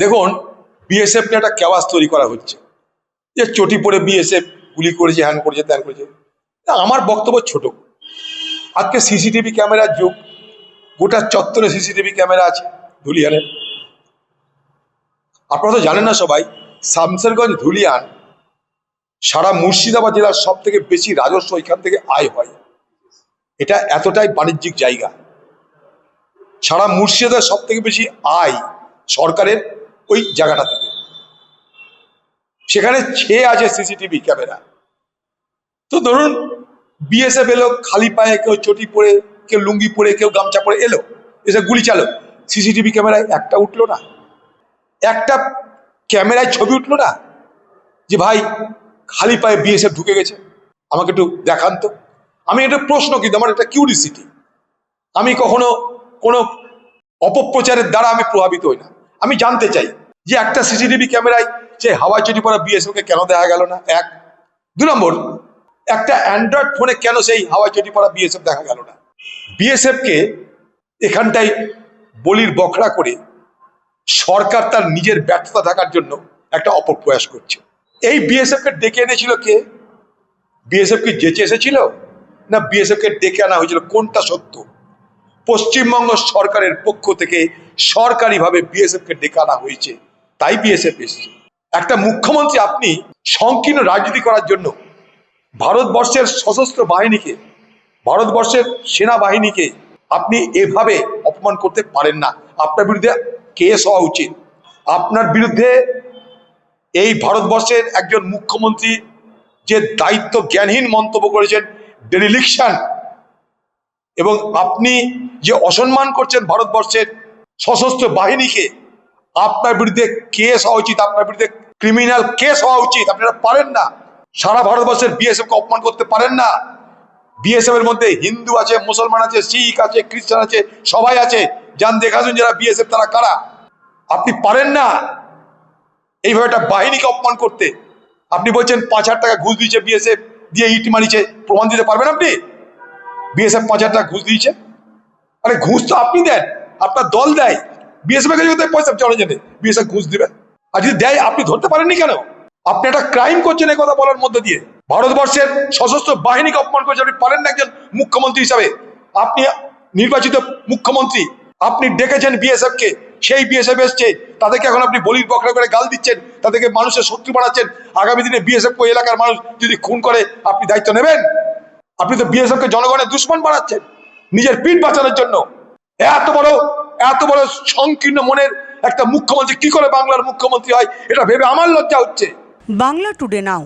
দেখুন বিএসএফ নিয়ে একটা কেওয়াস তৈরি করা হচ্ছে। যে চটি পরে বিএসএফ গুলি করেছে হ্যান করেছে, ত্যান করেছে। আমার বক্তব্য ছোট। আজকে সিসিটিভি ক্যামেরার যুগ। গোটা চত্বরে সিসিটিভি ক্যামেরা আছে ধুলিয়ানের আপনারা তো জানেন না সবাই, শামসেরগঞ্জ, ধুলিয়ান, সারা মুর্শিদাবাদ জেলার সব থেকে বেশি রাজস্ব এখান থেকে আয় হয়। এটা এতটাই বাণিজ্যিক জায়গা। সারা মুর্শিদাবাদের সব থেকে বেশি আয় সরকারের ওই জায়গাটা থেকে। সেখানে ছেয়ে আছে সিসিটিভি ক্যামেরা। তো ধরুন, বিএসএফ এলো, খালি পায়ে কেউ চটি পরে, কেউ লুঙ্গি পরে, কেউ গামছা পরে এলো, এসে গুলি চালো। সিসিটিভি ক্যামেরায় একটা উঠল না। একটা ক্যামেরায় ছবি উঠল না যে, ভাই, খালি পায়ে বিএসএফ ঢুকে গেছে। আমাকে একটু দেখান তো। আমি এটা প্রশ্ন কিন্তু, আমার একটা কিউরিসিটি আমি কখনো কোনো অপপ্রচারের দ্বারা আমি প্রভাবিত হই না। আমি জানতে চাই যে একটা সিসিটিভি ক্যামেরায় যে হাওয়াই চটি পড়া বিএসএফকে কেন দেখা গেল না? এক। দু নম্বর, একটা অ্যান্ড্রয়েড ফোনে কেন সেই হাওয়াই চটি পড়া বিএসএফ দেখা গেল না? বিএসএফকে এখানটায় বলির বখরা করে সরকার তার নিজের ব্যর্থতা থাকার জন্য একটা অপপ্রয়াস করছে। এই বিএসএফ কে ডেকে এনেছিল কে? বিএসএফ কি যেচে এসেছিল? না বিএসএফ কে ডেকে আনা হয়েছিল? কোনটা সত্য? পশ্চিমবঙ্গ সরকারের পক্ষ থেকে সরকারিভাবে বিএসএফ কে ডেকে আনা হয়েছে। তাই বিএসএফ এসেছে। একটা মুখ্যমন্ত্রী আপনি সংকীর্ণ রাজনীতি করার জন্য ভারতবর্ষের সশস্ত্র বাহিনীকে, ভারতবর্ষের সেনাবাহিনীকে আপনি এভাবে অপমান করতে পারেন না। আপনার বিরুদ্ধে কেস হওয়া উচিত। আপনার বিরুদ্ধে এই ভারতবর্ষের একজন মুখ্যমন্ত্রী যে দায়িত্ব জ্ঞানহীন মন্তব্য করেছেন ডেলিলিকশন এবং আপনি যে অসম্মান করছেন ভারতবর্ষের সশস্ত্র বাহিনীকে, আপনার বিরুদ্ধে কেস হওয়া উচিত, আপনার বিরুদ্ধে ক্রিমিনাল কেস হওয়া উচিত। আপনারা পারেন না। সারা ভারতবর্ষের বিএসএফ কে অপমান করতে পারেন না। বিএসএফ এর মধ্যে হিন্দু আছে, মুসলমান আছে, শিখ আছে, খ্রিস্টান আছে, সবাই আছে। যান দেখাশুন যারা বিএসএফ তারা কারা? আপনি পারেন না এইভাবে একটা বাহিনীকে অপমান করতে। আপনি বলছেন পাঁচ হাজার টাকা ঘুষ দিয়েছে বিএসএফ দিয়ে ইট মারিছে, প্রমাণ দিতে পারবেন আপনি? বিএসএফ পাঁচ হাজার টাকা ঘুষ দিয়েছে? আরে ঘুষ তো আপনি দেন, আপনার দল দেয়। বিএসএফ কাছে কোথায় পয়সা যেতে বিএসএফ ঘুষ দিবেন আর যদি দেয়, আপনি ধরতে পারেননি কেন? আপনি একটা ক্রাইম করছেন এই কথা বলার মধ্যে দিয়ে। ভারতবর্ষের সশস্ত্র বাহিনীকে অপমান করছেন, আপনি পারেন না একজন মুখ্যমন্ত্রী হিসাবে। আপনি নির্বাচিত মুখ্যমন্ত্রী, আপনি ডেকেছেন বিএসএফ কে সেই বিএসএফ এসছে, তাদেরকে এখন আপনি বলির বকরা করে গাল দিচ্ছেন, তাদেরকে মানুষের শত্রু বানাচ্ছেন। আগামী দিনে বিএসএফ এলাকার মানুষ যদি খুন করে, আপনি দায়িত্ব নেবেন? আপনি তো বিএসএফ কে জনগণের দুশ্মন বানাচ্ছেন। নিজের পিঠ বাঁচানোর জন্য। এত বড় এত বড় সংকীর্ণ মনের একটা মুখ্যমন্ত্রী কি করে বাংলার মুখ্যমন্ত্রী হয়, এটা ভেবে আমার লজ্জা হচ্ছে। বাংলা টুডে নাও।